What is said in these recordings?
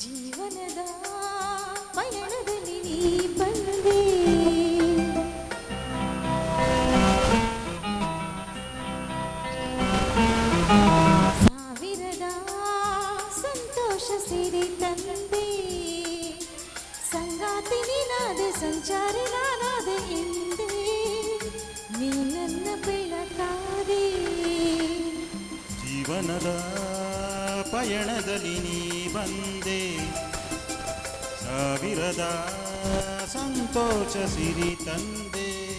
ಜೀವನದ ಪಯಣದಲ್ಲಿ ನೀ ಬಂದೆ ಸಾವಿರದ ಸಂತೋಷ ಸೇರಿ ತಂದೆ ಸಂಗಾತಿ ನೀನಾದೆ ಸಂಚಾರಿ ನಾನಾದೆ ಎಂದೆ ನೀ ನನ್ನ ಬೆಳಕಾದೆ ಜೀವನದ ಪಯಣದಲ್ಲಿ ನೀ ಬಂದೆ. ಸಾವಿರದ ಸಂತೋಷ ಸಿರಿ ತಂದೆ.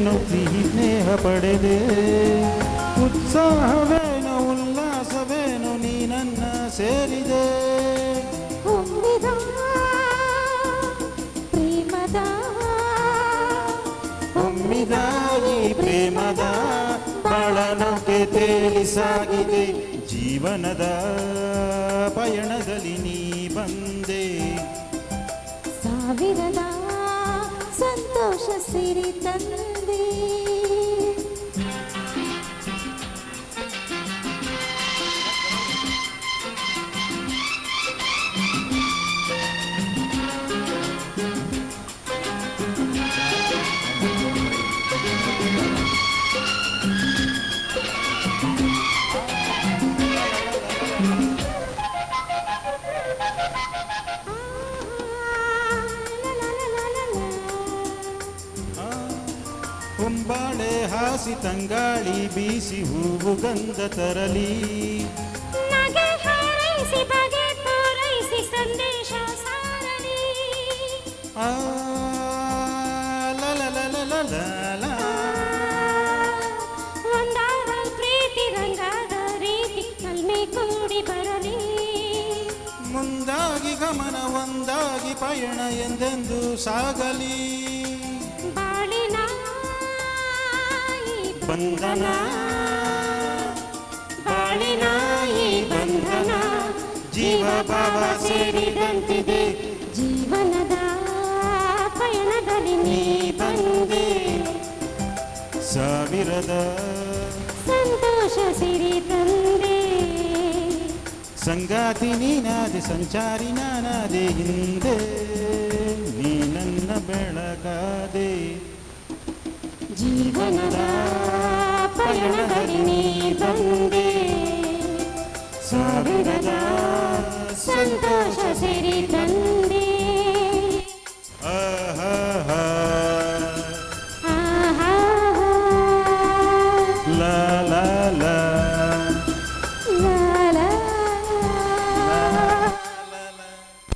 ಏನು ಸಿಹಿ ಸ್ನೇಹ ಪಡೆದೆ. ಉತ್ಸಾಹವೇನು ಉಲ್ಲಾಸವೇನು ನೀ ನನ್ನ ಸೇರಿದೆ. ಪ್ರೇಮದ ಒಮ್ಮಿದ ಈ ಪ್ರೇಮದ ಬಾಳನೌಕೆ ತೇಲಿ ಸಾಗಿದೆ ಜೀವನದ ಪಯಣದಲ್ಲಿ ನೀ ಬಂದೆ. ಸಾವಿರದ ಸಂತೋಷ ಸಿರಿ ಹೊಂಬಾಳೆ ಹಾಸಿ ತಂಗಾಳಿ ಬೀಸಿ ಹೂವು ಗಂಧ ತರಲಿ. ಸಂದೇಶ ಸಾರಲಿ. ಆ. ಒಂದಾದ ಪ್ರೀತಿ ರಂಗಾದ ರೀತಿ ಕಲ್ಮೆ ಕೂಡಿ ಬರಲಿ. ಮುಂದಾಗಿ ಗಮನ ಒಂದಾಗಿ ಪಯಣ ಎಂದೆಂದು ಸಾಗಲಿ. ಬಂಧನ ಬಾಳಿನ ಈ ಬಂಧನ ಜೀವ ಭಾವ ಸೇರಿದಂತಿದೆ. ಜೀವನದ ಪಯಣದಲ್ಲಿ ನೀ ಬಂದೆ. ಸಾವಿರದ ಸಂತೋಷ ಸಿರಿ ತಂದೆ. ಸಂಗಾತಿ ನೀನಾದೆ ಸಂಚಾರಿ ನಾನಾದೆ ಹಿಂದೆ ನೀ ನನ್ನ ಬೆಳಗಾದೆ. ಜೀವನದ ಪಯಣದಲ್ಲಿ ನೀ ಬಂದೆ ಸಾವಿರದ ಸಂತೋಷ ಸಿರಿ ತಂದೆ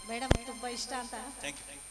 ಮೇಡಮ್ ತುಂಬ ಇಷ್ಟ ಅಂತ ಥ್ಯಾಂಕ್ ಯು